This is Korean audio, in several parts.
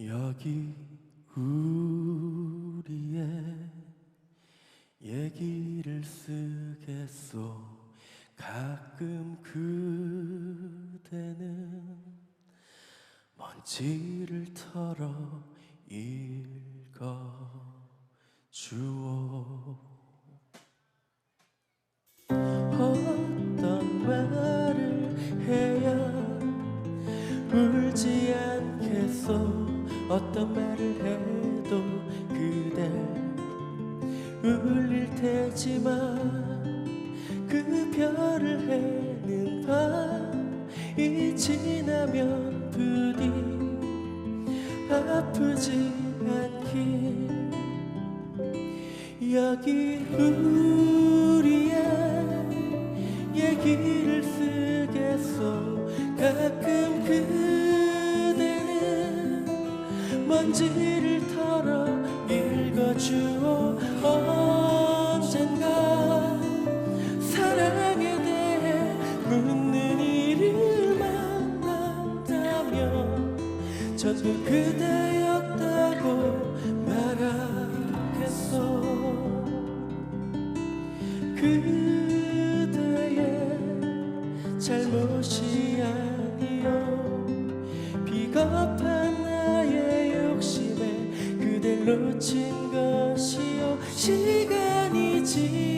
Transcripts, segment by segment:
여기 우리의 얘기를 쓰겠소. 가끔 그대는 먼지를 털어 읽어 주오 어떤 말을 해도 그댈 울릴 테지만 그 별을 해는 밤이 지나면 부디 아프지 않길. 여기 우 전부 그대였다고 말하겠소. 그대의 잘못이 아니요. 비겁한 나의 욕심에 그댈 놓친 것이요. 시간이 지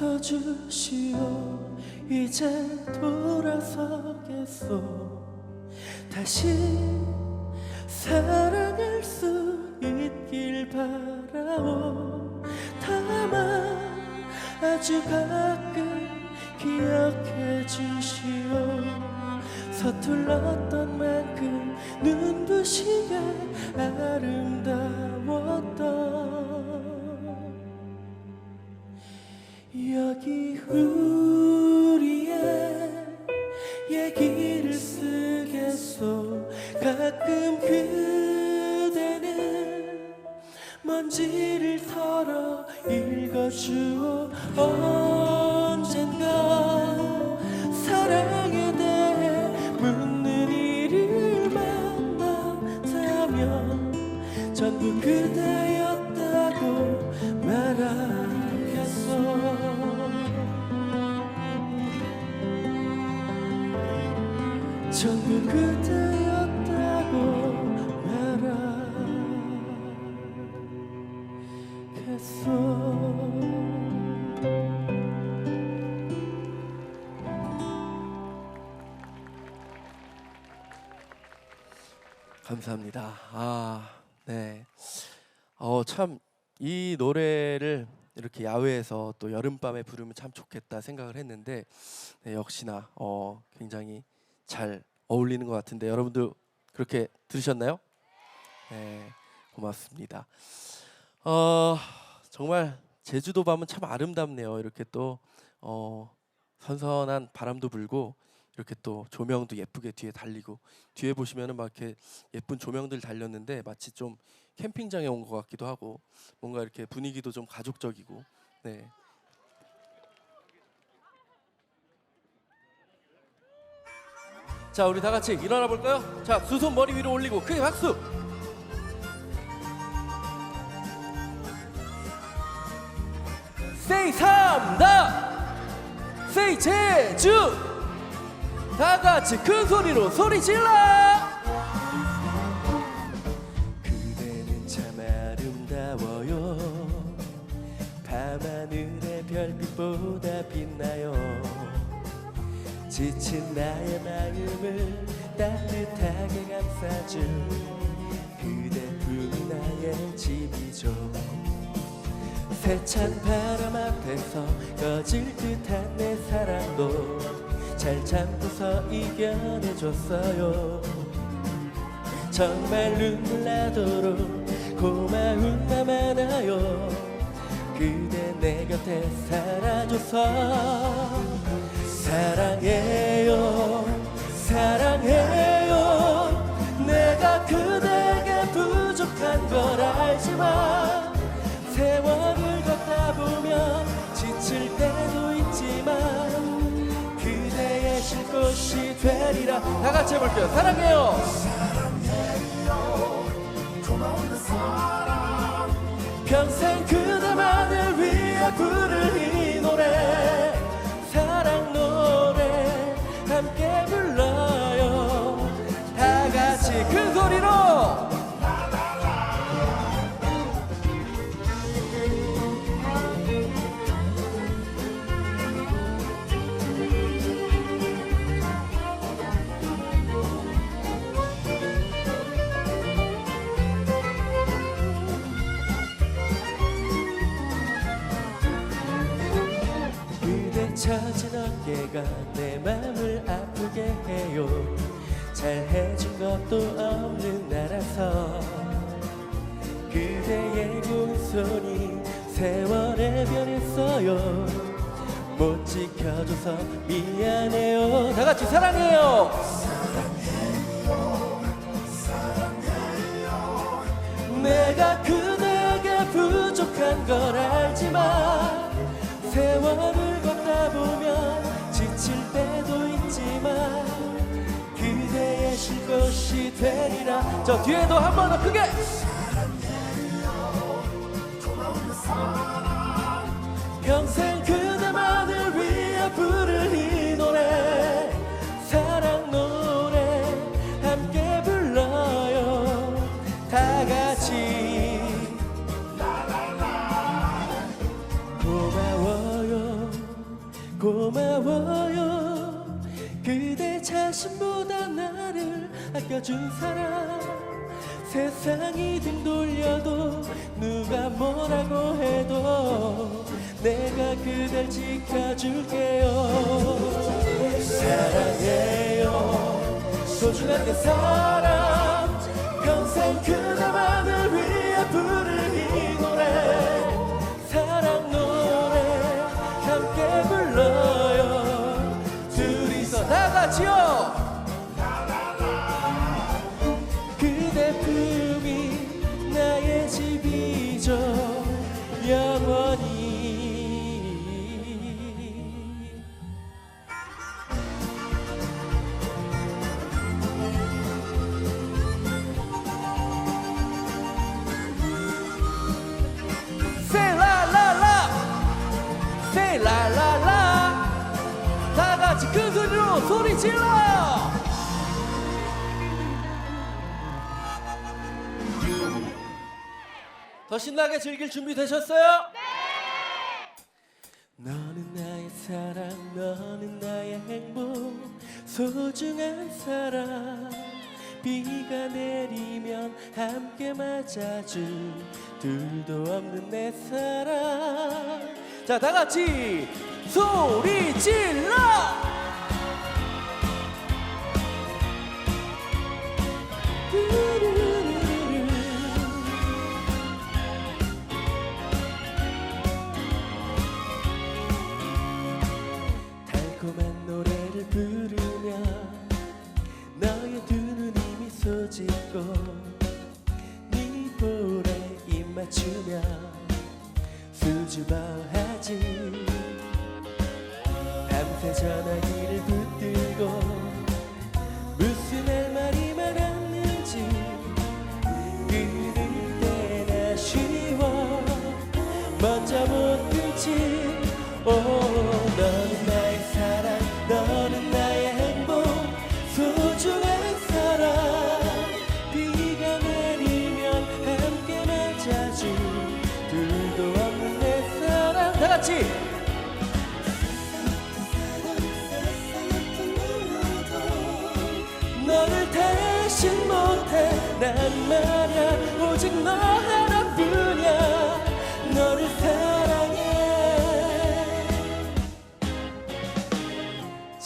웃어주시오. 이제 돌아서겠소. 다시 사랑할 수 있길 바라오. 다만 아주 가끔 기억해 주시오. 서툴렀던 만큼 눈부시게 아름다웠던 여기 우리의 얘기를 쓰겠소. 가끔 그대는 먼지를 털어 읽어주오 전부 그대였다고 말하겠소 감사합니다. 아, 네. 어, 참 이 노래를 이렇게 야외에서 또 여름밤에 부르면 참 좋겠다 생각을 했는데 네, 역시나 어, 굉장히 잘 어울리는 것 같은데 여러분들 그렇게 들으셨나요? 네, 고맙습니다. 어, 정말 제주도 밤은 참 아름답네요. 이렇게 또 어, 선선한 바람도 불고 이렇게 또 조명도 예쁘게 뒤에 달리고 뒤에 보시면은 막 이렇게 예쁜 조명들 달렸는데 마치 좀 캠핑장에 온 것 같기도 하고 뭔가 이렇게 분위기도 좀 가족적이고 네. 자 우리 다 같이 일어나 볼까요? 자 두 손 머리 위로 올리고 크게 박수. 세이 삼다 세이 제주 다 같이 큰 소리로 소리 질러 지친 나의 마음을 따뜻하게 감싸줄 그대 품이 나의 집이죠 세찬 바람 앞에서 꺼질 듯한 내 사랑도 잘 참고서 이겨내줬어요. 정말 눈물 나도록 고마운 마 많아요. 그대 내 곁에 살아줘서 사랑해 알지만 세월을 걷다 있지만 되리라. 다 같이 해볼게요. 사랑해요. 평생 그대만을 위해 부를 이 노래. 사랑 노래 함께 불러요. 다 같이 큰 소리로 어깨가 내 맘을 아프게 해요. 잘 해준 것도 없는 나라서 그대의 고운 손이 세월에 변했어요. 못 지켜줘서 미안해요. 다 같이 사랑해요. 내가 그대에게 부족한 걸 알지만 세월을 걷다 보면 있지만 그대의 쉴 곳이 되리라 저 뒤에도 한 번 더 크게 평생 그대만을 위해 부를 이 노래 사랑 노래 함께 불러요 다 같이 고마워요 고마워요 자신보다 나를 아껴준 사람. 세상이 등 돌려도 누가 뭐라고 해도 내가 그댈 지켜줄게요. 사랑해요. 소중한 내 사람 큰 소리로 소리 질러 더 신나게 즐길 준비 되셨어요? 네! 너는 나의 사랑, 너는 나의 행복, 소중한 사람. 비가 내리면 함께 맞아줄 둘도 없는 내 사랑. 자, 다 같이 소리 질러! 수줍어하지 밤새 전화기를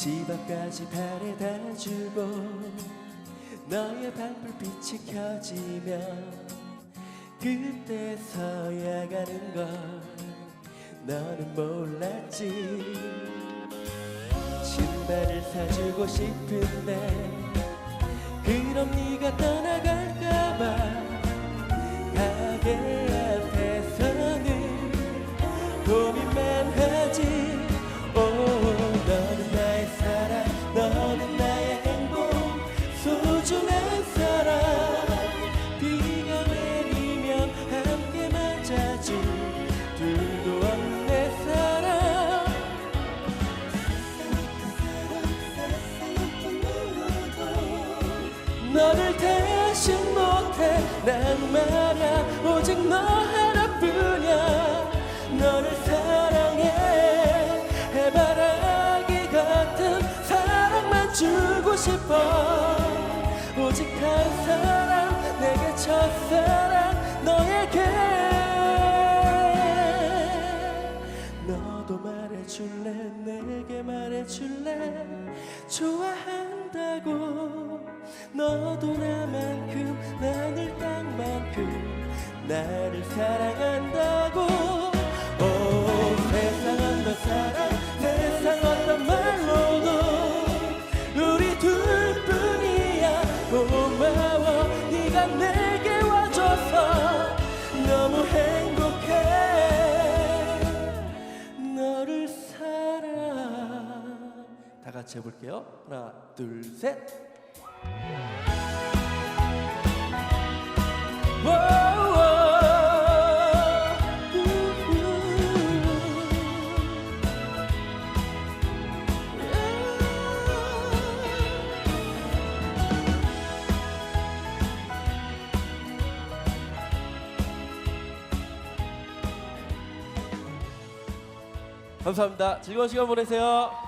집 앞까지 바래다 주고 너의 방불빛이 켜지면 그때서야 가는 걸 너는 몰랐지. 신발을 사주고 싶은데 그럼 네가 떠나갈까봐 너를 대신 못해. 난 말야 오직 너 하나뿐이야. 너를 사랑해. 해바라기 같은 사랑만 주고 싶어. 오직 한 사람 내게 첫사랑 너에게. 너도 말해줄래? 내게 말해줄래? 좋아한다고 너도 나만큼 나를 땅만큼 나를 사랑한다고. 오 세상 어떤 사랑 세상 어떤 말로도 우리 둘뿐이야. 고마워 네가 내게 와줘서 너무 행복해. 너를 사랑. 다 같이 해볼게요. 하나 둘셋 감사합니다. 즐거운 시간 보내세요.